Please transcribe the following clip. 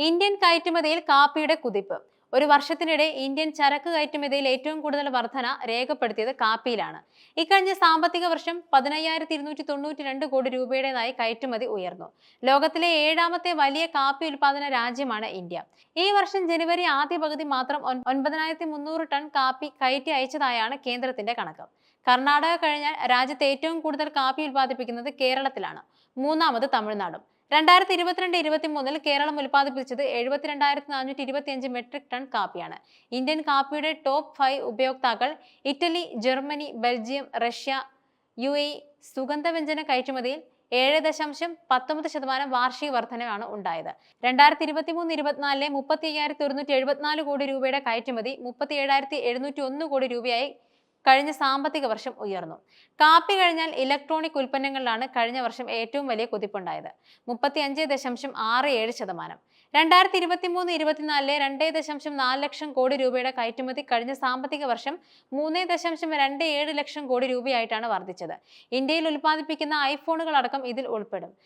Indian കയറ്റുമതിയിൽ കാപ്പിയുടെ കുതിപ്പ്. ഒരു വർഷത്തിനിടെ ഇന്ത്യൻ ചരക്ക് കയറ്റുമതിയിൽ ഏറ്റവും കൂടുതൽ വർധന രേഖപ്പെടുത്തിയത് കാപ്പിയിലാണ്. ഇക്കഴിഞ്ഞ സാമ്പത്തിക വർഷം പതിനയ്യായിരത്തി ഇരുന്നൂറ്റി തൊണ്ണൂറ്റി രണ്ട് കോടി രൂപയുടേതായി കയറ്റുമതി ഉയർന്നു. ലോകത്തിലെ ഏഴാമത്തെ വലിയ കാപ്പി ഉൽപാദന രാജ്യമാണ് ഇന്ത്യ. ഈ വർഷം ജനുവരി ആദ്യ പകുതി മാത്രം ഒൻ- ഒൻപതിനായിരത്തി മുന്നൂറ് ടൺ കാപ്പി കയറ്റി അയച്ചതായാണ് കേന്ദ്രത്തിന്റെ കണക്ക്. കർണാടക കഴിഞ്ഞാൽ രാജ്യത്ത് ഏറ്റവും കൂടുതൽ കാപ്പി ഉൽപ്പാദിപ്പിക്കുന്നത് കേരളത്തിലാണ്. മൂന്നാമത് തമിഴ്നാടും. രണ്ടായിരത്തി ഇരുപത്തിരണ്ട് ഇരുപത്തി മൂന്നിൽ കേരളം ഉൽപ്പാദിപ്പിച്ചത് എഴുപത്തിരണ്ടായിരത്തി നാനൂറ്റി ഇരുപത്തിയഞ്ച് മെട്രിക് ടൺ കാപ്പിയാണ്. ഇന്ത്യൻ കാപ്പിയുടെ ടോപ്പ് ഫൈവ് ഉപയോക്താക്കൾ Italy Germany Belgium Russia U A സുഗന്ധവ്യഞ്ജന കയറ്റുമതിയിൽ ഏഴ് ദശാംശം പത്തൊമ്പത് ശതമാനം വാർഷിക വർധനയാണ് ഉണ്ടായത്. രണ്ടായിരത്തി ഇരുപത്തി മൂന്ന് ഇരുപത്തിനാലിലെ മുപ്പത്തി അയ്യായിരത്തി ഒരുന്നൂറ്റി എഴുപത്തിനാല് കോടി രൂപയുടെ കയറ്റുമതി മുപ്പത്തി ഏഴായിരത്തി എഴുന്നൂറ്റി ഒന്ന് കോടി രൂപയായി കഴിഞ്ഞ സാമ്പത്തിക വർഷം ഉയർന്നു. കാപ്പി കഴിഞ്ഞാൽ ഇലക്ട്രോണിക് ഉൽപ്പന്നങ്ങളിലാണ് കഴിഞ്ഞ വർഷം ഏറ്റവും വലിയ കുതിപ്പുണ്ടായത്. മുപ്പത്തി അഞ്ച് ദശാംശം ആറ് ഏഴ് ശതമാനം. രണ്ടായിരത്തി ഇരുപത്തി മൂന്ന് ഇരുപത്തിനാലിലെ രണ്ടേ ദശാംശം നാല് ലക്ഷം കോടി രൂപയുടെ കയറ്റുമതി കഴിഞ്ഞ സാമ്പത്തിക വർഷം മൂന്നേ ദശാംശം രണ്ട് ഏഴ് ലക്ഷം കോടി രൂപയായിട്ടാണ് വർദ്ധിച്ചത്. ഇന്ത്യയിൽ ഉൽപ്പാദിപ്പിക്കുന്ന ഐഫോണുകൾ അടക്കം ഇതിൽ ഉൾപ്പെടും.